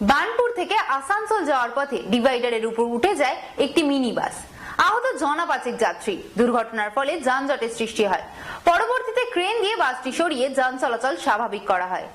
বার্নপুর থেকে আসানসোল যাওয়ার পথে ডিভাইডারের উপর উঠে যায় একটি মিনি বাস আহত জনা পাঁচেক যাত্রী। দুর্ঘটনার ফলে যানজটের সৃষ্টি হয়। পরবর্তীতে ক্রেন দিয়ে বাসটি সরিয়ে যান চলাচল স্বাভাবিক করা হয়।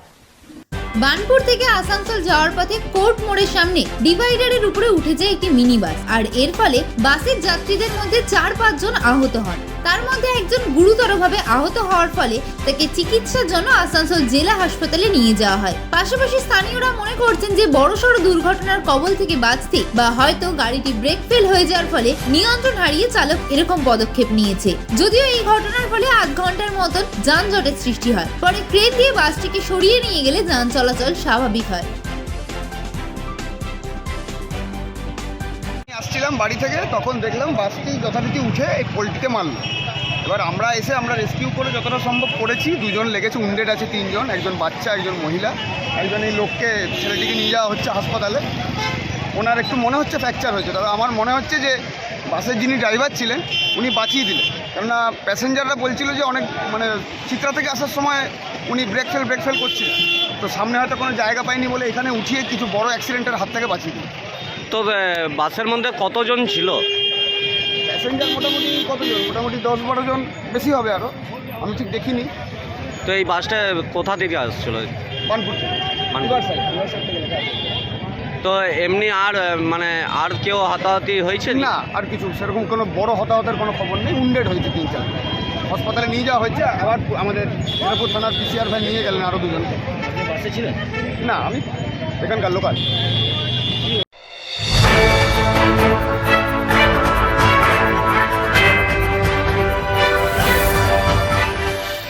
বানপুর থেকে আসানসোল যাওয়ার পথে কোর্ট মোড়ের সামনে ডিভাইডারের উপরে উঠে যায় একটি মিনি বাস আর এর ফলে বাসের যাত্রীদের মধ্যে চার পাঁচজন আহত হন। তার মধ্যে একজন গুরুতরভাবে আহত হওয়ার ফলে তাকে চিকিৎসার জন্য আসানসোল জেলা হাসপাতালে নিয়ে যাওয়া হয়। পাশাপাশি স্থানীয়রা মনে করছেন যে বড়সড় দুর্ঘটনার কবল থেকে বাঁচতে বা হয়তো গাড়িটি ব্রেক ফেল হয়ে যাওয়ার ফলে নিয়ন্ত্রণ হারিয়ে চালক এরকম পদক্ষেপ নিয়েছে। যদিও এই ঘটনার ফলে আধ ঘণ্টার মতন যানজটের সৃষ্টি হয়। পরে ক্রেন দিয়ে বাসটিকে সরিয়ে নিয়ে গেলে যান চলাচল স্বাভাবিক হয়। আসছিলাম বাড়ি থেকে, তখন দেখলাম বাসটি যথারীতি উঠে এই পোলট্রিতে মারলো। এবার আমরা এসে আমরা রেস্কিউ করে যতটা সম্ভব করেছি, দুজন লেগেছে উন্ডেড আছে তিনজন, একজন বাচ্চা, একজন মহিলা। একজন এই লোককে ছেলেটিকে নিয়ে যাওয়া হচ্ছে হাসপাতালে। ওনার একটু মনে হচ্ছে ফ্র্যাকচার হয়েছে, তবে আমার মনে হচ্ছে যে বাসের যিনি ড্রাইভার ছিলেন, উনি বাঁচিয়ে দিলেন। কেননা প্যাসেঞ্জাররা বলছিল যে অনেক মানে চিত্রা থেকে আসার সময় উনি ব্রেক ফেল ব্রেক ফেল করছিলেন। তো সামনে হয়তো কোনো জায়গা পায়নি বলে এখানে উঠিয়ে কিছু বড় অ্যাক্সিডেন্টের হাত থেকে বাঁচিয়ে দিলেন তো বাসের মধ্যে কতজন ছিল? প্যাসেঞ্জার মোটামুটি কতজন? মোটামুটি দশ বারো জন বেশি হবে আরও আমি ঠিক দেখিনি। তো এই বাসটা কোথা থেকে আসছিল? বানপুর থেকে। বানপুর। Riverside থেকে। তো এমনি আর মানে আর কেউ হতাহতি হয়েছে না? আর কিছু। সেরকম কোনো বড় হতাহতের কোনো খবর নেই। উন্ডেড হয়েছে তিন চার। হাসপাতালে নিয়ে যাওয়া হয়েছে। আবার আমাদের মেদিনীপুর থানার পিসিআর ভাই নিয়ে গেলেন আরও দুজনকে। বাসে ছিলেন? না আমি এখানকার লোকাল।